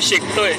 शिकतोय.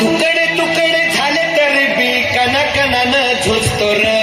तुकडे तुकडे झाले तर बी कना कनानं झुजतो र.